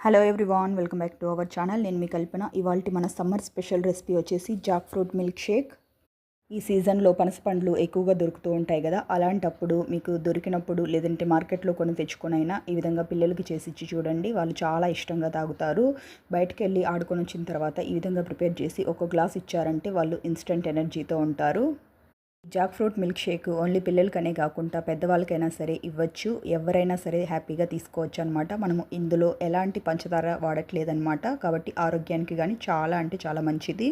Hello everyone welcome back to our channel నేను మీ కల్పన. ఇవాళ మన సమ్మర్ స్పెషల్ రెసిపీ వచ్చేసి జాక్ ఫ్రూట్ మిల్క్ షేక్ ఈ సీజన్లో పనసపండ్లు ఎక్కువగా దొరుకుతూ ఉంటాయి కదా అలాంటప్పుడు మీకు దొరికినప్పుడు లేదంటే మార్కెట్లో కొని తెచ్చుకొనైనా ఈ విధంగా పిల్లలకి చేసి ఇచ్చి చూడండి. వాళ్ళు చాలా ఇష్టంగా తాగుతారు. బయటకు వెళ్ళి ఆడుకొని వచ్చిన తర్వాత ఈ విధంగా ప్రిపేర్ చేసి ఒక గ్లాస్ ఇచ్చారంటే వాళ్ళు ఇన్స్టెంట్ ఎనర్జీతో ఉంటారు. Jackfruit milkshake only పిల్లలకనే కాకుండా పెద్దవాళ్ళకైనా సరే ఇవ్వచ్చు. ఎవరైనా సరే హ్యాపీగా తీసుకోవచ్చు అనమాట మనము ఇందులో ఎలాంటి పంచదార వాడట్లేదనమాట కాబట్టి ఆరోగ్యానికి కానీ చాలా అంటే చాలా మంచిది.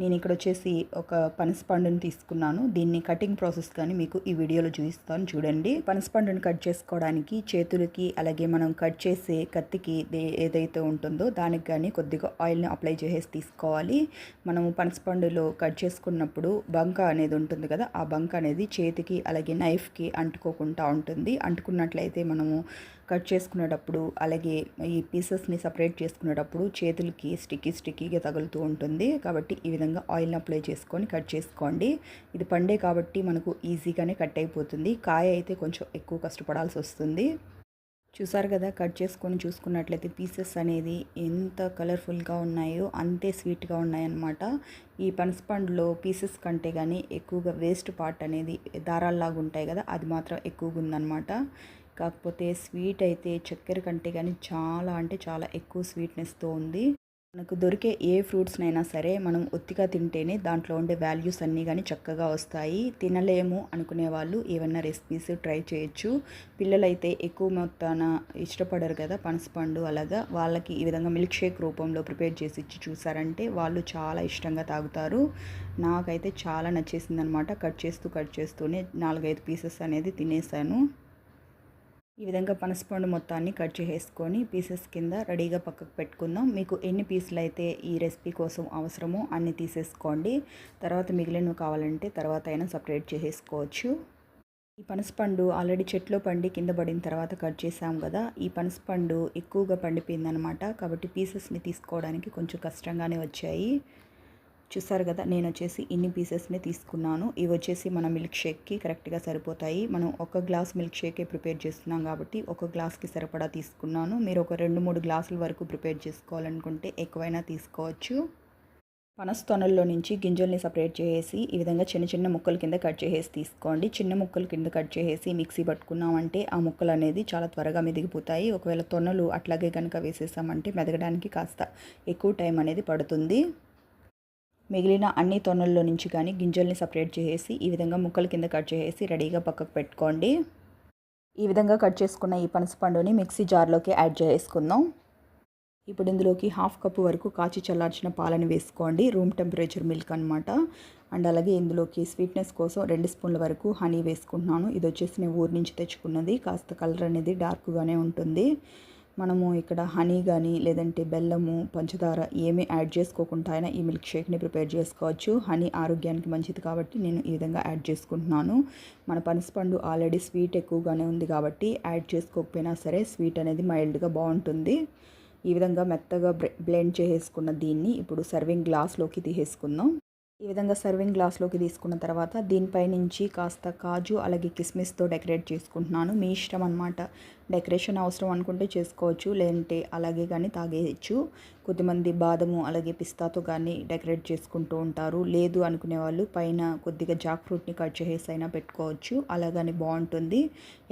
నేను ఇక్కడ వచ్చేసి ఒక పనసపండుని తీసుకున్నాను. దీన్ని కటింగ్ ప్రాసెస్ కానీ మీకు ఈ వీడియోలో చూపిస్తాను చూడండి. పనసపండుని కట్ చేసుకోవడానికి చేతులకి అలాగే మనం కట్ చేసే కత్తికి ఏదైతే ఉంటుందో దానికి కానీ కొద్దిగా ఆయిల్ని అప్లై చేసేసి తీసుకోవాలి. మనము పనసపండులో కట్ చేసుకున్నప్పుడు బంక అనేది ఉంటుంది కదా ఆ బంక్ అనేది చేతికి అలాగే నైఫ్కి అంటుకోకుండా ఉంటుంది. అంటుకున్నట్లయితే మనము కట్ చేసుకునేటప్పుడు అలాగే ఈ పీసెస్ని సపరేట్ చేసుకునేటప్పుడు చేతులకి స్టిక్కీ స్టిక్కీగా తగులుతూ ఉంటుంది. కాబట్టి ఈ విధంగా ఆయిల్ని అప్లై చేసుకొని కట్ చేసుకోండి. ఇది పండే కాబట్టి మనకు ఈజీగానే కట్ అయిపోతుంది. కాయ అయితే కొంచెం ఎక్కువ కష్టపడాల్సి వస్తుంది. చూసారు కదా కట్ చేసుకొని చూసుకున్నట్లయితే పీసెస్ అనేది ఎంత కలర్ఫుల్గా ఉన్నాయో అంతే స్వీట్గా ఉన్నాయన్నమాట. ఈ పనసపండులో పీసెస్ కంటే కానీ ఎక్కువగా వేస్ట్ పార్ట్ అనేది దారాల్లాగా ఉంటాయి కదా అది మాత్రం ఎక్కువగా ఉందన్నమాట. కాకపోతే స్వీట్ అయితే చక్కెర కంటే కానీ చాలా అంటే చాలా ఎక్కువ స్వీట్నెస్తో ఉంది. మనకు దొరికే ఏ ఫ్రూట్స్నైనా సరే మనం ఒత్తిగా తింటేనే దాంట్లో ఉండే వాల్యూస్ అన్నీ కానీ చక్కగా వస్తాయి. తినలేము అనుకునే వాళ్ళు ఏమన్నా రెసిపీస్ ట్రై చేయొచ్చు. పిల్లలైతే ఎక్కువ మొత్తాన ఇష్టపడరు కదా పనసపండు అలాగా. వాళ్ళకి ఈ విధంగా మిల్క్ షేక్ రూపంలో ప్రిపేర్ చేసి ఇచ్చి చూసారంటే వాళ్ళు చాలా ఇష్టంగా తాగుతారు. నాకైతే చాలా నచ్చేసింది అనమాట కట్ చేస్తూ కట్ చేస్తూనే నాలుగైదు పీసెస్ అనేది తినేసాను. ఈ విధంగా పనసపండు మొత్తాన్ని కట్ చేసేసుకొని పీసెస్ కింద రెడీగా పక్కకు పెట్టుకుందాం. మీకు ఎన్ని పీసులు అయితే ఈ రెసిపీ కోసం అవసరమో అన్ని తీసేసుకోండి. తర్వాత మిగిలినవి కావాలంటే తర్వాత అయినా సపరేట్ చేసేసుకోవచ్చు. ఈ పనసపండు ఆల్రెడీ చెట్లో పండి కింద పడిన తర్వాత కట్ చేసాం కదా. ఈ పనసపండు ఎక్కువగా పండిపోయిందనమాట కాబట్టి పీసెస్ని తీసుకోవడానికి కొంచెం కష్టంగానే వచ్చాయి. చూసారు కదా నేను వచ్చేసి ఇన్ని పీసెస్ని తీసుకున్నాను. ఇవి వచ్చేసి మన మిల్క్ షేక్కి కరెక్ట్గా సరిపోతాయి. మనం ఒక గ్లాస్ మిల్క్ షేకే ప్రిపేర్ చేస్తున్నాం కాబట్టి ఒక గ్లాస్కి సరిపడా తీసుకున్నాను. మీరు ఒక రెండు మూడు గ్లాసుల వరకు ప్రిపేర్ చేసుకోవాలనుకుంటే ఎక్కువైనా తీసుకోవచ్చు. పనస తొనల్లో నుంచి గింజల్ని సపరేట్ చేసి ఈ విధంగా చిన్న చిన్న ముక్కల కింద కట్ చేసేసి తీసుకోండి. చిన్న ముక్కల కింద కట్ చేసేసి మిక్సీ పట్టుకున్నామంటే ఆ ముక్కలు అనేది చాలా త్వరగా మెదిగిపోతాయి. ఒకవేళ తొనలు అట్లాగే కనుక వేసేసామంటే మెదగడానికి కాస్త ఎక్కువ టైం అనేది పడుతుంది. మిగిలిన అన్ని తొనల్లో నుంచి కానీ గింజల్ని సపరేట్ చేసేసి ఈ విధంగా ముక్కల కింద కట్ చేసేసి రెడీగా పక్కకు పెట్టుకోండి. ఈ విధంగా కట్ చేసుకున్న ఈ పనసపండుని మిక్సీ జార్లోకి యాడ్ చేసుకుందాం. ఇప్పుడు ఇందులోకి హాఫ్ కప్పు వరకు కాచి చల్లార్చిన పాలని వేసుకోండి. రూమ్ టెంపరేచర్ మిల్క్ అనమాట అండ్ అలాగే ఇందులోకి స్వీట్నెస్ కోసం రెండు స్పూన్ల వరకు హనీ వేసుకుంటున్నాను. ఇది వచ్చేసి నేను ఊరి నుంచి తెచ్చుకున్నది. కాస్త కలర్ అనేది డార్క్గానే ఉంటుంది. మనము ఇక్కడ హనీ కానీ లేదంటే బెల్లము పంచదార ఏమీ యాడ్ చేసుకోకుండా అయినా ఈ మిల్క్ షేక్ని ప్రిపేర్ చేసుకోవచ్చు. హనీ ఆరోగ్యానికి మంచిది కాబట్టి నేను ఈ విధంగా యాడ్ చేసుకుంటున్నాను. మన పనసపండు ఆల్రెడీ స్వీట్ ఎక్కువగానే ఉంది కాబట్టి యాడ్ చేసుకోకపోయినా సరే స్వీట్ అనేది మైల్డ్గా బాగుంటుంది. ఈ విధంగా మెత్తగా బ్లెండ్ చేసేసుకున్న దీన్ని ఇప్పుడు సర్వింగ్ గ్లాస్లోకి తీసేసుకుందాం. ఈ విధంగా సర్వింగ్ గ్లాస్లోకి తీసుకున్న తర్వాత దీనిపై నుంచి కాస్త కాజు అలాగే కిస్మిస్తో డెకరేట్ చేసుకుంటున్నాను. మీ ఇష్టం అనమాట డెకరేషన్ అవసరం అనుకుంటే చేసుకోవచ్చు లేదంటే అలాగే కానీ తాగేయచ్చు. కొద్దిమంది బాదము అలాగే పిస్తాతో కానీ డెకరేట్ చేసుకుంటూ ఉంటారు. లేదు అనుకునే వాళ్ళు పైన కొద్దిగా జాక్ ఫ్రూట్ని కట్ చేసేసి అయినా పెట్టుకోవచ్చు అలాగని బాగుంటుంది.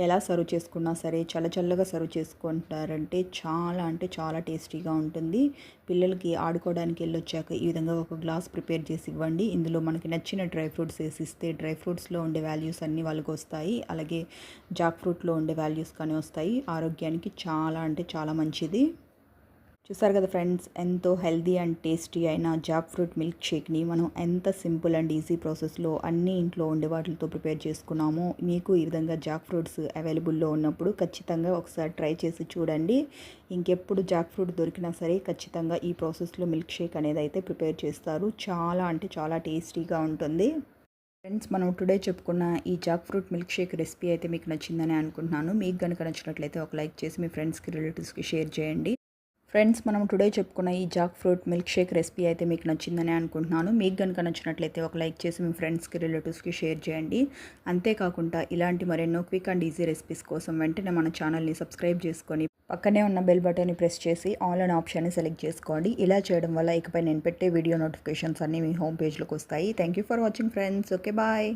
ఎలా సర్వ్ చేసుకున్నా సరే చల్ల చల్లగా సర్వ్ చేసుకుంటారంటే చాలా అంటే చాలా టేస్టీగా ఉంటుంది. పిల్లలకి ఆడుకోవడానికి వెళ్ళొచ్చాక ఈ విధంగా ఒక గ్లాస్ ప్రిపేర్ చేసి ఇవ్వండి. ఇందులో మనకి నచ్చిన డ్రై ఫ్రూట్స్ వేసి ఇస్తే డ్రై ఫ్రూట్స్లో ఉండే వాల్యూస్ అన్నీ వాళ్ళకి వస్తాయి. అలాగే జాక్ ఫ్రూట్లో ఉండే వాల్యూస్ కానీ వస్తాయి. ఆరోగ్యానికి చాలా అంటే చాలా మంచిది. చూసారు కదా ఫ్రెండ్స్ ఎంతో హెల్దీ అండ్ టేస్టీ అయిన జాక్ ఫ్రూట్ మిల్క్ షేక్ని మనం ఎంత సింపుల్ అండ్ ఈజీ ప్రాసెస్లో అన్ని ఇంట్లో ఉండే వాటితో ప్రిపేర్ చేసుకున్నామో మీకు ఈ విధంగా జాక్ ఫ్రూట్స్ అవైలబుల్లో ఉన్నప్పుడు ఖచ్చితంగా ఒకసారి ట్రై చేసి చూడండి. ఇంకెప్పుడు జాక్ ఫ్రూట్ దొరికినా సరే ఖచ్చితంగా ఈ ప్రాసెస్లో మిల్క్ షేక్ అనేది అయితే ప్రిపేర్ చేస్తారు. చాలా అంటే చాలా టేస్టీగా ఉంటుంది. ఫ్రెండ్స్ మనం టుడే చెప్పుకున్న ఈ jackfruit milkshake recipe అయితే మీకు నచ్చిందని అనుకుంటున్నాను. మీకు కనుక నచ్చినట్లయితే ఒక లైక్ చేసి మీ ఫ్రెండ్స్కి రిలేటివ్స్కి షేర్ చేయండి. ఫ్రెండ్స్ మనం టుడే చెప్పుకున్న ఈ jackfruit milkshake recipe అయితే మీకు నచ్చిందని అనుకుంటున్నాను. మీకు కనుక నచ్చినట్లయితే ఒక లైక్ చేసి మీ ఫ్రెండ్స్కి రిలేటివ్స్కి షేర్ చేయండి. అంతేకాకుండా ఇలాంటి మరెన్నో క్విక్ అండ్ ఈజీ రెసిపీస్ కోసం వెంటనే మన ఛానల్ని సబ్స్క్రైబ్ చేసుకొని పక్కనే ఉన్న బెల్ బటన్ని ప్రెస్ చేసి ఆల్ ఆప్షన్ని సెలెక్ట్ చేసుకోండి. ఇలా చేయడం వల్ల ఇకపై నేను పెట్టే వీడియో నోటిఫికేషన్స్ అన్నీ మీ హోమ్ పేజ్లోకి వస్తాయి. Thank you for watching friends okay bye